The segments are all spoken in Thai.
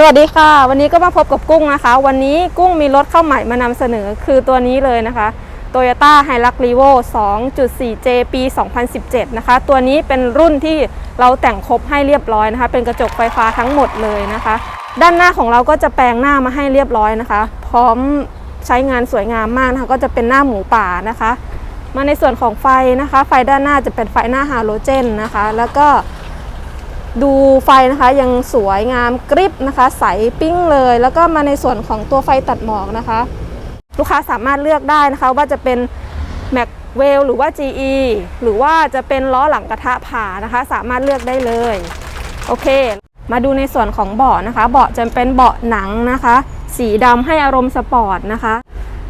สวัสดีค่ะ วันนี้ก็มาพบกับกุ้งนะคะ วันนี้กุ้งมีรถเข้าใหม่มานำเสนอคือตัวนี้เลยนะคะ Toyota Hilux Revo 2.4J ปี 2017 นะคะ ตัวนี้เป็นรุ่นที่เราแต่งครบให้เรียบร้อยนะคะ เป็นกระจกไฟฟ้าทั้งหมดเลยนะคะ ด้านหน้าของเราก็จะแปลงหน้ามาให้เรียบร้อยนะคะ พร้อมใช้งานสวยงามมากนะคะ ก็จะเป็นหน้าหมูป่านะคะ มาในส่วนของไฟนะคะ ไฟด้านหน้าจะเป็นไฟหน้าฮาโลเจนนะคะ แล้วก็ ดูไฟนะคะยังสวยงามกริบนะคะ ใสปิ้งเลย แล้วก็มาในส่วนของตัวไฟตัดหมอกนะคะ ลูกค้าสามารถเลือกได้นะคะ ว่าจะเป็น m a c w e l l หรือว่า GE หรือว่าจะเป็นล้อหลังกระทะผ่านะคะ สามารถเลือกได้เลย โอเค มาดูในส่วนของเบาะนะคะ เบาะจะเป็นเบาะหนังนะคะ สีดำให้อารมณ์สปอร์ตนะคะ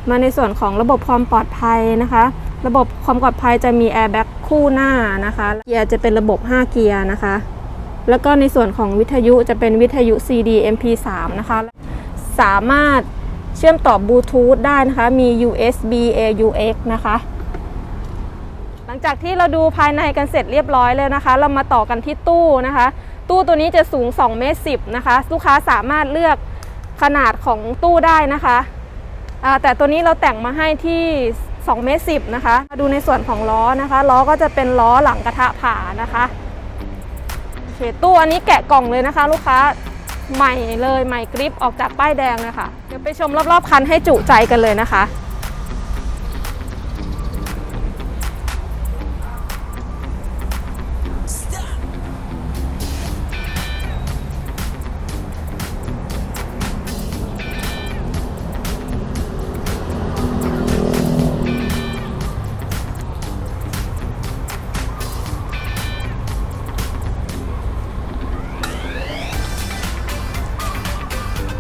มาในส่วนของระบบความปลอดภัยนะคะ ระบบความปลอดภัยจะมีแอร์แบ็กคู่หน้านะคะ เกียร์จะเป็นระบบ 5 เกียร์นะคะ แล้วก็ในส่วนของวิทยุจะเป็นวิทยุ CD MP3 นะคะ สามารถเชื่อมต่อบลูทูธได้นะคะ มี USB AUX นะคะ หลังจากที่เราดูภายในกันเสร็จเรียบร้อยเลยนะคะ เรามาต่อกันที่ตู้นะคะ ตู้ตัวนี้จะสูง2เมตร10นะคะ ลูกค้าสามารถเลือกขนาดของตู้ได้นะคะแต่ตัวนี้เราแต่งมาให้ที่2เมตร10นะคะ มาดูในส่วนของล้อนะคะ ล้อก็จะเป็นล้อหลังกระทะผ่านะคะ เคตู้อันนี้แกะกล่องเลยนะคะ ลูกค้าใหม่เลยใหม่กริปออกจากป้ายแดงเลยค่ะเดี๋ยวไปชมรอบๆคันให้จุใจกันเลยนะคะ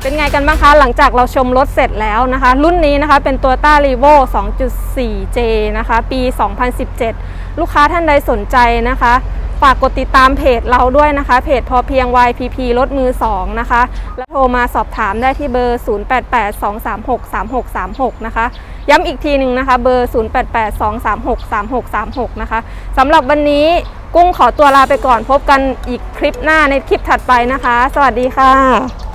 เป็นไงกันบ้างคะ หลังจากเราชมรถเสร็จแล้วนะคะ รุ่นนี้นะคะเป็นตัวต้า r e v o 2.4J นะคะ ปี 2017 ลูกค้าท่านใดสนใจนะคะ ฝากกดติดตามเพจเราด้วยนะคะ เพจพอเพียง YPP รถมือ 2 นะคะ แล้วโทรมาสอบถามได้ที่เบอร์ 0882363636 นะคะ ย้ำอีกทีหนึ่งนะคะ เบอร์ 0882363636 นะคะสำหรับวันนี้กุ้งขอตัวลาไปก่อนพบกันอีกคลิปหน้าในคลิปถัดไปนะคะ สวัสดีค่ะ